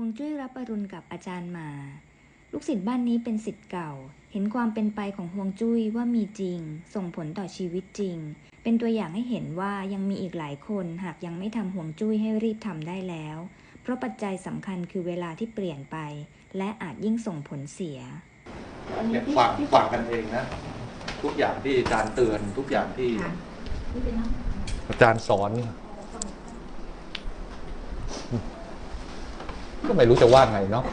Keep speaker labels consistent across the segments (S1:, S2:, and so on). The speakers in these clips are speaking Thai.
S1: ฮวงจุ้ยรับอรุณกับอาจารย์หมา ลูกศิษย์บ้านนี้เป็นศิษย์เก่า เห็นความเป็นไปของฮวงจุ้ยว่ามีจริง ส่งผลต่อชีวิตจริง เป็นตัวอย่างให้เห็นว่ายังมีอีกหลายคนหากยังไม่ทำฮวงจุ้ยให้รีบทำได้แล้ว เพราะปัจจัยสำคัญคือเวลาที่เปลี่ยนไป และอาจยิ่งส่งผลเสีย
S2: เนี่ยฟังฟังกันเองนะ ทุกอย่างที่อาจารย์เตือนทุกอย่างที่ อาจารย์สอน ก็ไม่รู้จะว่าไงเนาะ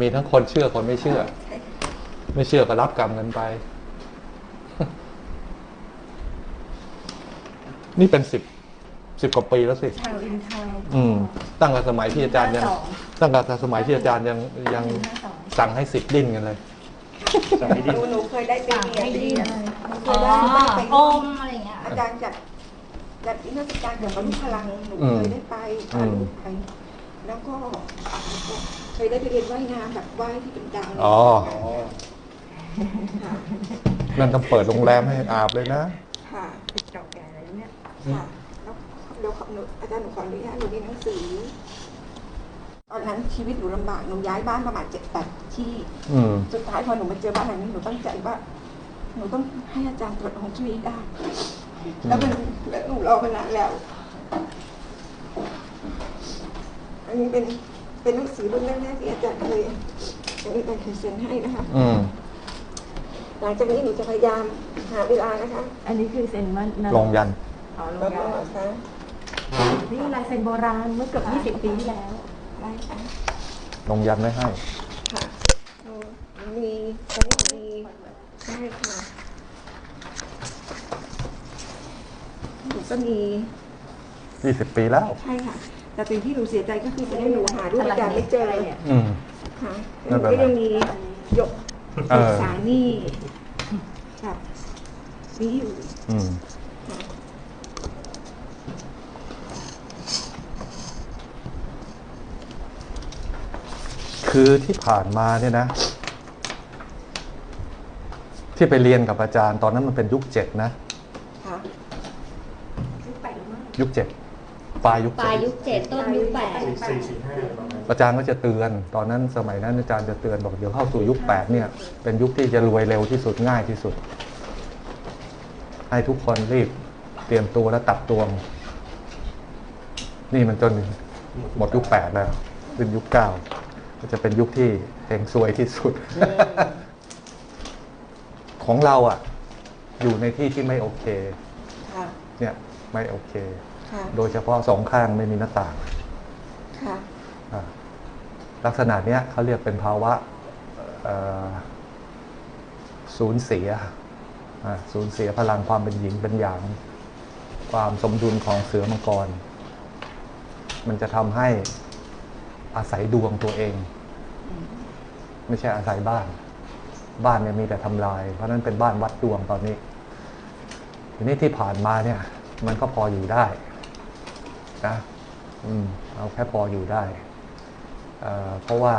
S2: มีทั้งคนเชื่อคนไม่เชื่อ ไม่เชื่อก็รับกรรมกันไป นี่เป็นสิบสิบกว่าปีแล้วสิ
S3: ชาวอินทาวน์
S2: อืม ตั้งแต่สมัยที่อาจารย์ยัง ตั้งแต่สมัยที่อาจารย์ยังยังสั่งให้สิบดิ้นกันเลย
S3: หนูหนูเคยได้ไปเรียนที่เค
S4: อ๋อย
S3: ได้ได้ไป
S4: อมอะไรอย่างเงี้ย
S3: อาจารย์จัดจัดนิทรรศการเกี่ยวกับลูกพลังหนู
S2: อืม
S3: เคยได้ไป
S2: อืม
S3: ไป แล้วก็เคยได้ไปเรียนว่ายน้ำแบบว่ายที่เป็นดัง
S2: อ๋อ
S3: ค่ะ
S2: นั่นต้องเปิดโรงแรมให้อาบเลยนะ
S3: ค่ะ
S4: เก่าแก่อะไรเนี่ย
S3: ค่ะแล้วเดี๋ยวขอหนูอาจารย์หนูขออนุญาตหนูเรียนหนังสือ ตอนนั้นชีวิตหนูลำบากหนูย้ายบ้านประมาณเจ็ดแปดที่
S2: อืม
S3: สุดท้ายพอหนูมาเจอบ้านหลังนี้หนูตั้งใจว่า หนูต้องให้อาจารย์ตรวจของช่วยได้ แล้วมันแล้วหนูรอมานานแล้ว อั นนี้เป็นเป็นหนังสือรุ่นแรกๆที่อาจารย์เคยอาจารย์เคยเซ็นให้นะคะ
S2: อืม
S3: หลังจากนี้หนูจะพยายามหาเวลานะคะ
S4: อันนี้คือเซ็นมันนะ
S2: ลงยัน
S4: อ๋อล
S3: แล้ว
S4: ง
S3: ก็
S4: ยา
S3: นะคะ
S4: นี่ลายเซ็นโบราณเมื่อเกือบ20 ปีที่แล้ว
S3: ได้ค่ะ
S2: ลงยันไม่ให้
S3: ค่ะหนูมีตอนนี้มีได้ค่ะหนูก็มี
S2: ยี่สิบปีแล้ว
S3: ใช่ค่ะ แต่สิ่งที่หนูเสียใจก็คือตอนนี้หนูหารูปอาจารย์ไม่เจอ
S4: เนี่ย
S2: อืม
S3: ค่ะห
S2: ไม่
S3: นู
S2: เป็นไร
S3: ก็ยังมีหยก
S2: เออ
S3: สานี่กับนี่อยู่
S2: อืม
S3: ค่ะ
S2: คือที่ผ่านมาเนี่ยนะ ที่ไปเรียนกับอาจารย์ ตอนนั้นมันเป็นยุคเจ็ดนะ
S3: ค่ะ
S2: ยุคเจ็ด ปลายยุค
S1: ป
S2: เจ็
S1: ลาย
S2: ด
S1: ยุคเจ็ดต้นยุคแปด
S2: อาจารย์ก็จะเตือน ตอนนั้นสมัยนั้นอาจารย์จะเตือนบอกเดี๋ยวเข้าสู่ยุคแปดเนี่ยเป็นยุคที่จะรวยเร็วที่สุดง่ายที่สุด ให้ทุกคนรีบเตรียมตัวและตัดตวง นี่มันจนหมดยุคแปดแล้วเป็นยุคเก้าก็จะเป็นยุคที่เฮงซวยที่สุด ของเราอะ อยู่ในที่ที่ไม่โอเค
S3: ค่ะ
S2: เนี่ยไม่โอเค
S3: ค่ะ
S2: โดยเฉพาะสองข้างไม่มีหน้าต่าง
S3: ค่ะ
S2: อ่าลักษณะเนี้ยเขาเรียกเป็นภาวะเอ่อสูญเสียอ่าสูญเสียพลังความเป็นหญิงเป็นหยาง ความสมดุลของเสือมังกร มันจะทำให้อาศัยดวงตัวเอง ไม่ใช่อาศัยบ้าน บ้านเนี่ยมีแต่ทำลาย เพราะฉะนั้นเป็นบ้านวัดดวงตอนนี้ ทีนี้ที่ผ่านมาเนี่ย มันก็พออยู่ได้ นะอืมเอาแค่พออยู่ได้เอ่อเพราะว่า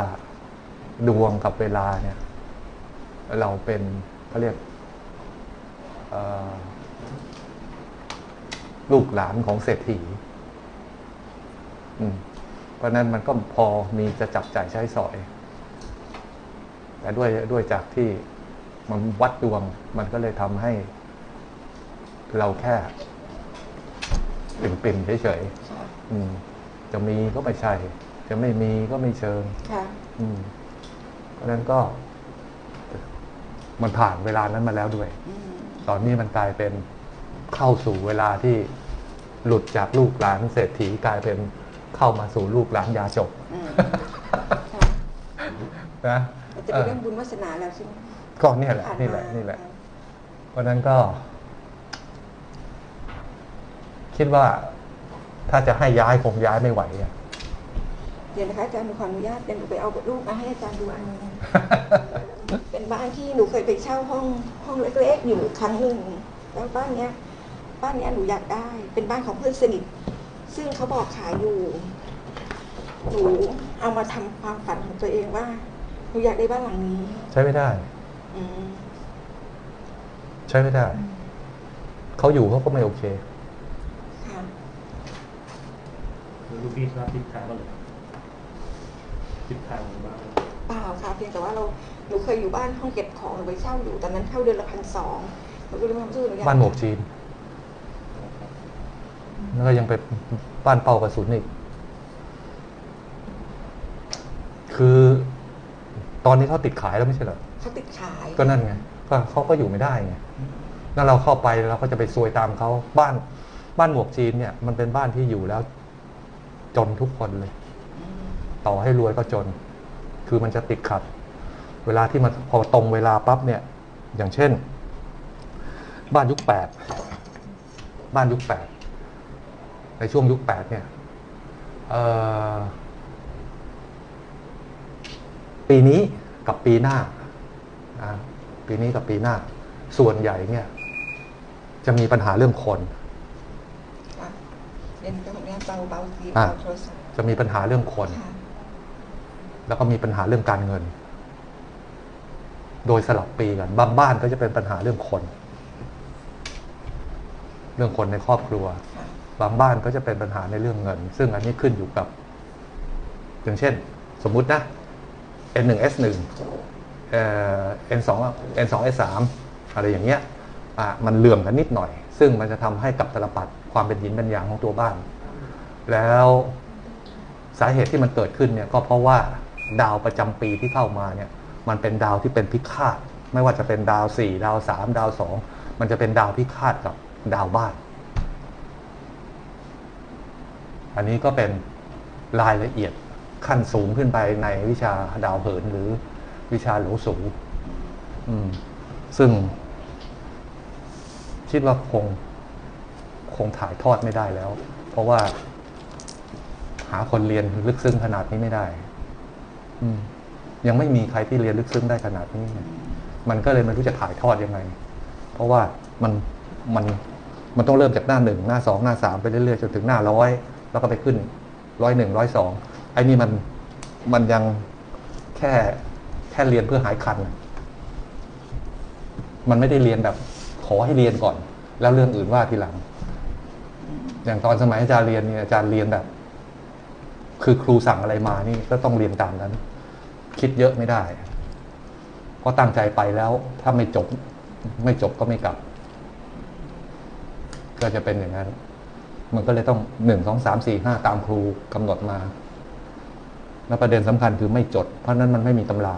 S2: ดวงกับเวลาเนี่ย เราเป็นเขาเรียกลูกหลานของเศรษฐีอืมเพราะนั้นมันก็พอมีจะจับจ่ายใช้สอย แต่ด้วยด้วยจากที่มันวัดดวงมันก็เลยทำให้เราแค่ ปิ่มๆเฉยๆ
S3: ค่ะ
S2: อืม จะมีก็ไม่ใช่ จะไม่มีก็ไม่เชิง
S3: ค่ะ
S2: อืมเพราะฉะนั้นก็ มันผ่านเวลานั้นมาแล้วด้วย
S3: อืม
S2: ตอนนี้มันกลายเป็นเข้าสู่เวลาที่หลุดจากลูกหลานเศรษฐีกลายเป็นเข้ามาสู่ลูกหลานยาจก
S3: อืมค่ะ
S2: นะ
S3: เราจะ
S2: เอ
S3: เป็น
S2: อ
S3: เรื่องบุญวาสนาแล้วใช่ไหม
S2: ก็เนี่ยแหละ
S3: ผ่า
S2: นี่แห
S3: มา
S2: ละนี่แหละ เพราะฉะนั้นก็ คิดว่าถ้าจะให้ย้ายคงย้ายไม่ไหวอะ
S3: เดี๋ยวนะคะอาจารย์หนูขออนุญาตเดี๋ยวหนูไปเอารูปมาให้อาจารย์ดูอันหนึงเป็นบ้านที่หนูเคยไปเช่าห้องห้องเล็กๆอยู่ครั้งหนึ่งแล้วบ้านเนี้ย บ้านเนี้ยหนูอยากได้ เป็นบ้านของเพื่อนสนิทซึ่งเขาบอกขายอยู่หนูเอามาทำความฝันของตัวเองว่าหนูอยากได้บ้านหลังนี้
S2: ใช้ไม่ได้
S3: อืม
S2: ใช้ไม่ได้เขาอยู่เขาก็ไม่โอเค
S3: ค่ะ
S5: ลูกพี่รับทิศทางก็เลยทิศทางบ้าง
S3: เปล่าค่ะเพียงแต่ว่าเราหนูเคยอยู่บ้านห้องเก็บของหนูไปเช่าอยู่ตอนนั้นเช่าเดือนละพันสองหนูก็เลยมาซื้อหนูอยาก
S2: บ้านหมวกจีน แล้วก็ยังเป็นบ้านเป่ากระสุนอีก คือตอนนี้เขาติดขายแล้วไม่ใช่เหรอ
S3: เขาติดขาย
S2: ก็นั่นไง ก็เขาก็อยู่ไม่ได้ไงแล้วเราเข้าไปเราก็จะไปซวยตามเขาบ้านบ้านหมวกจีนเนี่ย มันเป็นบ้านที่อยู่แล้ว จนทุกคนเลย ต่อให้รวยก็จน คือมันจะติดขัด เวลาที่มันพอตรงเวลาปั๊บเนี่ย อย่างเช่น บ้านยุคแปดบ้านยุคแปดในช่วงยุคแปดเนี่ยปีนี้กับปีหน้า ปีนี้กับปีหน้า ส่วนใหญ่เนี่ย จะมีปัญหาเรื่องคน
S3: เรียนก็แบบนี้เบาเบาๆที
S2: อะ
S3: เบาโทรศัพท์
S2: จะมีปัญหาเรื่องคน
S3: ค่ะ
S2: แล้วก็มีปัญหาเรื่องการเงิน โดยสลับปีกันบางบ้านก็จะเป็นปัญหาเรื่องคน เรื่องคนในครอบครัว
S3: ค่ะ
S2: บางบ้านก็จะเป็นปัญหาในเรื่องเงิน ซึ่งอันนี้ขึ้นอยู่กับ อย่างเช่น สมมุตินะ N1 S1 เอ่อ N2 N2 S3 อะไรอย่างเงี้ยอะมันเหลื่อมกันนิดหน่อย ซึ่งมันจะทำให้กับตลปัดความเป็นหยินเป็นหยางของตัวบ้าน แล้วสาเหตุที่มันเกิดขึ้นเนี่ยก็เพราะว่าดาวประจำปีที่เข้ามาเนี่ยมันเป็นดาวที่เป็นพิฆาตไม่ว่าจะเป็นดาวสี่ดาวสามดาวสองมันจะเป็นดาวพิฆาตกับดาวบ้าน อันนี้ก็เป็นรายละเอียดขั้นสูงขึ้นไปในวิชาดาวเหินหรือวิชาหลวสูซึ่ง คิดว่าคงคงถ่ายทอดไม่ได้แล้ว เพราะว่า หาคนเรียนลึกซึ้งขนาดนี้ไม่ได้ อืมยังไม่มีใครที่เรียนลึกซึ้งได้ขนาดนี้ไงมันก็เลยไม่รู้จะถ่ายทอดยังไง เพราะว่ามันมันมันต้องเริ่มจากหน้าหนึ่งหน้าสองหน้าสามไปเรื่อยๆจนถึงหน้าร้อยแล้วก็ไปขึ้นร้อยหนึ่งร้อยสองไอ้นี่มันมันยังแค่แค่เรียนเพื่อหายคัน มันไม่ได้เรียนแบบ ขอให้เรียนก่อน แล้วเรื่องอื่นว่าทีหลัง อย่างตอนสมัยอาจารย์เรียนเนี่ยอาจารย์เรียนแบบ คือครูสั่งอะไรมานี่ก็ต้องเรียนตามนั้น คิดเยอะไม่ได้ เพราะตั้งใจไปแล้ว ถ้าไม่จบ ไม่จบก็ไม่กลับ ก็จะเป็นอย่างนั้น มันก็เลยต้องหนึ่งสองสามสี่ห้าตามครูกำหนดมา แล้วประเด็นสำคัญคือไม่จด เพราะนั้นมันไม่มีตำรา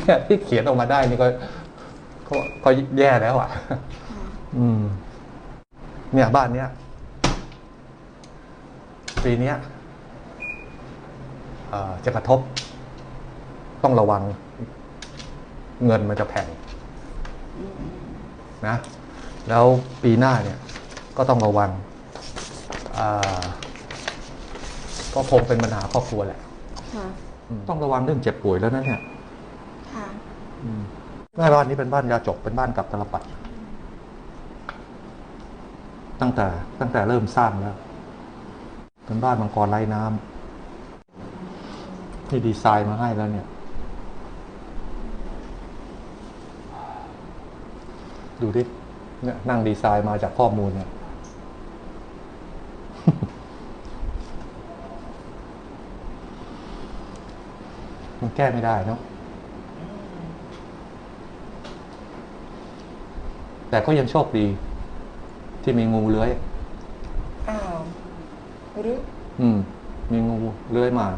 S2: แค่ที่เขียนออกมาได้นี่ก็ก็ก็แย่แล้วอะ อืม เนี่ยบ้านเนี้ยปีเนี้ยเอ่อ จะกระทบ ต้องระวังเงินมันจะแพงนะ แล้วปีหน้าเนี่ยก็ต้องระวังอ่าก็คงเป็นปัญหาครอบครัวแหละ
S3: ค่ะ
S2: อืมต้องระวังเรื่องเจ็บป่วยแล้วนะเนี่ย
S3: ค่ะ
S2: แม่บ้านนี้เป็นบ้านยาจกเป็นบ้านกับตลปัดตั้งแต่ตั้งแต่เริ่มสร้างแล้ว เป็นบ้านมังกรไร้น้ำ ที่ดีไซน์มาให้แล้วเนี่ย ดูดิเนี่ยนั่งดีไซน์มาจากข้อมูลเนี่ยมันแก้ไม่ได้เนาะแต่ก็ยังโชคดี ที่มีงูเลื้อย
S3: อ้าวหรือ
S2: อืม มีงูเลื้อยมา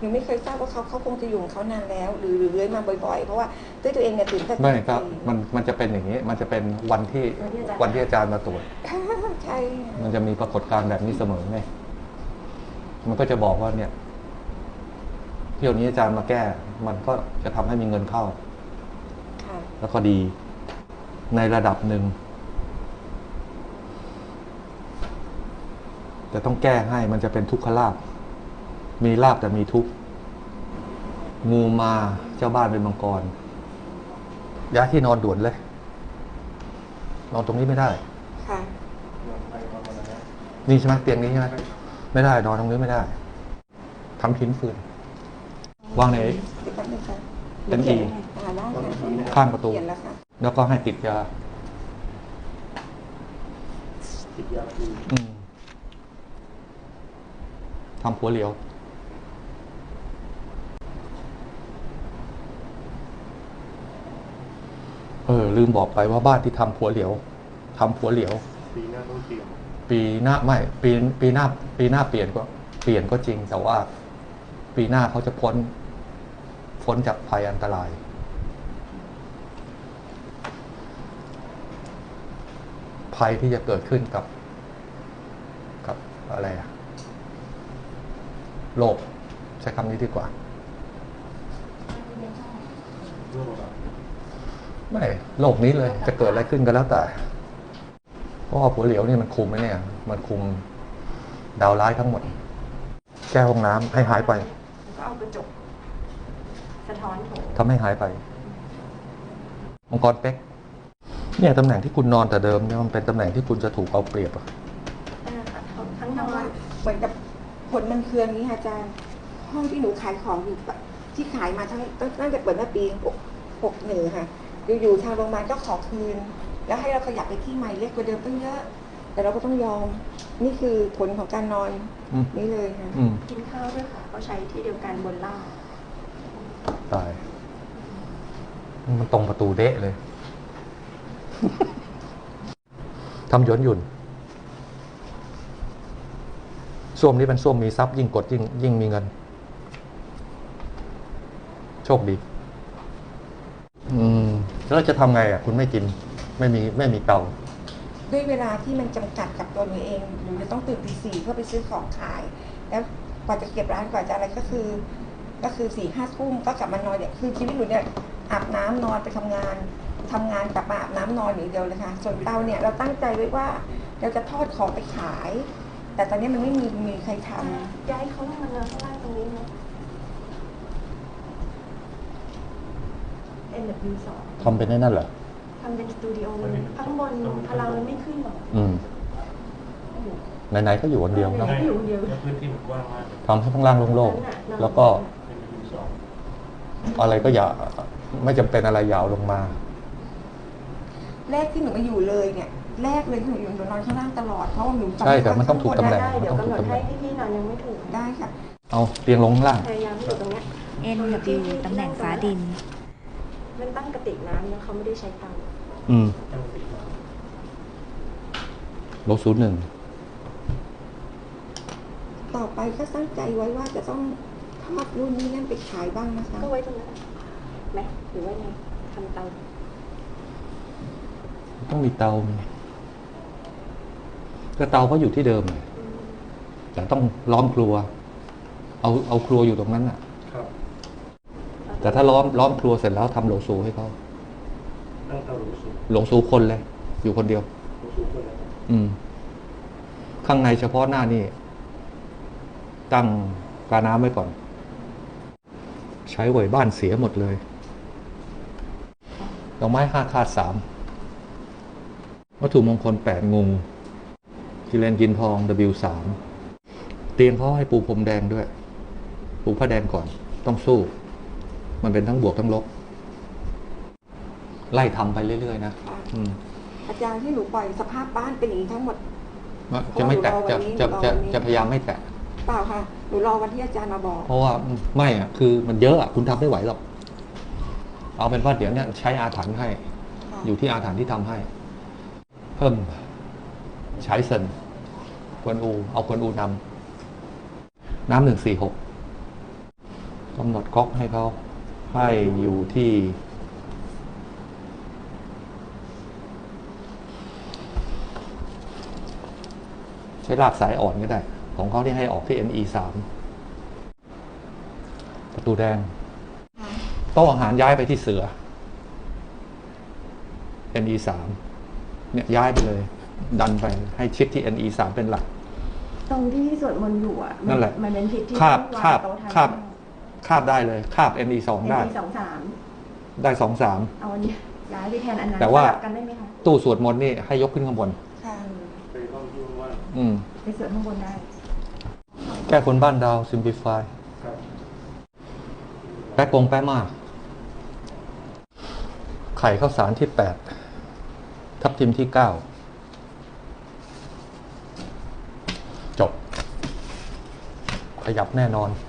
S3: หนูไม่เคยทราบว่าเขาเขาคงจะอยู่ของเขานานแล้ว หรือหรือเลื้อยมาบ่อยๆ เพราะว่าด้วยตัวเองเนี่ยตื่นแต่
S2: ไม่ครับ
S3: ตี
S2: มันมันจะเป็นอย่างนี้ มันจะเป็นวันที่วันที่อาจารย์มาตรวจ
S3: ใช่
S2: มันจะมีปรากฏการณ์แบบนี้เสมอไงมันก็จะบอกว่าเนี่ยเที่ยวนี้อาจารย์มาแก้ มันก็จะทำให้มีเงินเข้า
S3: ค่ะ
S2: แล้วก็ดีในระดับหนึ่งแต่ต้องแก้ให้มันจะเป็นทุกขลาบ มีลาบแต่มีทุกข์งูมาเจ้าบ้านเป็นมังกรย้ายที่นอนด่วนเลย นอนตรงนี้ไม่ได้
S3: ค่ะ
S2: นี่ใช่ไหมเตียงนี้ใช่ไหมไม่ได้นอนตรงนี้ไม่ได้ทำหินฟืนวางใน
S3: เดี๋ยวแป๊บนึงค่ะ
S2: เป็นอี
S3: อ่าได้ค่ะ
S2: ข้างประตู
S3: เขียนแล้วค่ะ
S2: แล้วก็ให้ติดยา
S5: ติดยาคือ
S2: อืมทำผัวเหลียว เออ ลืมบอกไปว่าบ้านที่ทำผัวเหลียวทำผัวเหลียว
S5: ปีหน้าต้องเตรียม
S2: ปีหน้าไม่ปีปีหน้าปีหน้าเปลี่ยนก็เปลี่ยนก็จริงแต่ว่า ปีหน้าเขาจะพ้นพ้นจากภัยอันตราย ภัยที่จะเกิดขึ้นกับ กับอะไรอะโลกใช้คำนี้ดีกว่า
S5: เรื่องแบบ
S2: ไม่โลกนี้เลยจะเกิดอะไรขึ้นก็แล้วแต่เพราะว่าผัวเหลียวนี่มันคุมไหมเนี่ย มันคุมดาวร้ายทั้งหมด แก้ห้องน้ำให้หายไป
S4: ก็เอากระจกสะท้อนโถ
S2: ทำให้หายไปมังกรเป๊กเนี่ยตำแหน่งที่คุณนอนแต่เดิมเนี่ยมันเป็นตำแหน่งที่คุณจะถูกเอาเปรียบอะ
S3: ทั้งนอนเหมือนกับผลมันเคืองนี้ค่ะอาจารย์ ห้องที่หนูขายของอยู่ปะที่ขายมาทั้งตั้งตั้งแต่เปิดเมื่อปีหกหกหนึ่งค่ะ อยู่ๆทางโรงพยาบาลก็ขอคืน แล้วให้เราขยับไปที่ใหม่เล็กกว่าเดิมตั้งเยอะ แต่เราก็ต้องยอมนี่คือผลของการนอน
S2: อืม
S3: นี่เลยค่ะ
S2: อืม
S4: กินข้าวด้วยค่ะเขาใช้ที่เดียวกันบนล่าง
S2: ตาย มันตรงประตูเดะเลย ทำหยวนหยุ่นส้วมนี้เป็นส้วมมีทรัพย์ยิ่งกดยิ่งยิ่งมีเงิน โชคดี อืม แล้วจะทำไงอะคุณไม่กินไม่มีไม่มีเตา
S3: ด้วยเวลาที่มันจำกัดกับตัวหนูเองหนูจะต้องตื่นตีสี่เพื่อไปซื้อของขาย แล้วกว่าจะเก็บร้านกว่าจะอะไรก็คือ ก็คือสี่ห้าทุ่มก็กลับมานอนเนี่ยคือชีวิตหนูเนี่ยอาบน้ำนอนไปทำงานทำงานกลับมาอาบน้ำนอนอย่างเดียวเลยค่ะ ส่วนเตาเนี่ยเราตั้งใจไว้ว่าเราจะทอดของไปขาย แต่ตอนนี้มันไม่มีมีใครทำ
S4: ย้ายเขาลงมานอนข้างล่างตรงนี้นะ NW สอง
S2: ทำเป็นได้นั่นเหรอ
S4: ทำเป็นสตูดิโอข้างบนพลังมันไม่ขึ้นหรอก
S2: อืมไหนๆก็อยู่คนเดียวเนอะ
S4: อยู่คนเดียว
S5: แล้วพื้นที่มันกว้างมากเลย
S2: ทำให้ข้างล่างโล่งๆแล้วก็
S5: เป็นพื้นสอง
S2: อะไรก็อย่าไม่จำเป็นอะไรอยาวลงมา
S3: แรกที่หนูมาอยู่เลยเนี่ยแรกเลยที่หนูอยู่หนูนอนข้างล่างตลอดเพราะว่าหนูจำ
S2: ใช่แต่มันต้องถูกตำแหน่ง
S4: ได้เดี๋ยว
S2: มันต้อง
S4: กำหน
S2: ถูก
S4: ด
S2: ตำแหน่
S4: ให้
S2: ง
S4: พี่ๆนอนยังไม่ถูก
S3: ได้ค่ะ
S2: เอาเตียงลงข้างล่าง
S4: พยายามให้อยู่ตรงเนี้ย
S1: NW ตำแหน่งฟ้าดิน
S4: มันตั้งกระติกน้ำแล้วเขาไม่ได้ใช้เตา
S2: อืม
S5: ตั้งติดมา
S2: ลบศูนย์หนึ่ง
S3: ต่อไปก็ตั้งใจไว้ว่าจะต้องทอดรุ่นนี้นั่นไปขายบ้างนะคะ
S4: ก็ไว้ตรงนั้นไหมหรือว่าไงทำเตา
S2: ต้องมีเตาไงก็เตาก็อยู่ที่เดิมไงแต่ต้องล้อมครัว เอาเอาครัวอยู่ตรงนั้นน่ะ
S5: ครับ
S2: แต่ถ้าล้อมล้อมครัวเสร็จแล้วทำโหลซูให้เขา
S5: ตั้งเตาหลุมสูง
S2: โหลซูคนเลย อยู่คนเดียว
S5: หลุมสูงคนแล้ว
S2: อืม ข้างในเฉพาะหน้านี่ ตั้งกาน้ำไว้ก่อน ใช้ไหวบ้านเสียหมดเลยดอกไม้ห้าคาดสามวัตถุมงคลแปดงูกิเลนกินทอง W สามเตียงเขาให้ปูพรมแดงด้วย ปูผ้าแดงก่อนต้องสู้ มันเป็นทั้งบวกทั้งลบ ไล่ทำไปเรื่อยๆนะอืม
S3: อาจารย์ที่หนูปล่อยสภาพบ้านเป็นอย่างนี้ทั้งหมด
S2: จะไม่แตะจะจะ
S3: รอวันนี้
S2: จะ
S3: รอวันนี้
S2: จะพยายามไม่แตะ
S3: เปล่าค่ะหนูรอวันที่อาจารย์มาบอก
S2: เพราะว่าไม่อะคือมันเยอะอะคุณทำไม่ไหวหรอกเอาเป็นว่าเดี๋ยวเนี้ยใช้อาถรรพ์ให้
S3: ค่ะ
S2: อยู่ที่อาถรรพ์ที่ทำให้ เพิ่มใช้เซนกวนอู เอากวนอูนำน้ำหนึ่งสี่หกกำหนดก๊อกให้เขา ให้อยู่ที่ใช้ลากสายอ่อนก็ได้ ของเขาที่ให้ออกที่ NE สามประตูแดง
S3: ค่ะ
S2: โต๊ะอาหารย้ายไปที่เสือ NE สามเนี่ยย้ายไปเลย ดันไปให้ชิดที่ NE สามเป็นหลัก
S4: ตรงที่สวดมนต์อยู่อะมั
S2: นั่นแหละ
S4: มันเป็นทิศที่
S2: คาบ
S4: ต้องวาง
S2: คาบ
S4: โต๊ะทาน
S2: คาบ คาบได้เลยคาบ NE สองได้
S4: ได้ สองสาม
S2: ได้สองสาม
S4: เอาอันนี้ย้ายไปแทนอันนั้น
S2: แต่ว่า
S4: สลับกันได้ไหมคะ
S2: ตู้สวดมนต์นี่ให้ยกขึ้นข้างบน
S3: ค่ะ
S5: ไปห้องที่ว่าง
S2: อืม
S4: ไปสวดข้างบนได้
S2: แก้คนบ้านดาว simplify
S5: ๆครับ
S2: แป๊กกงแป๊กมาก ไข่ข้าวสารที่แปดทับทิมที่เก้าจบขขยับแน่นอน
S3: ค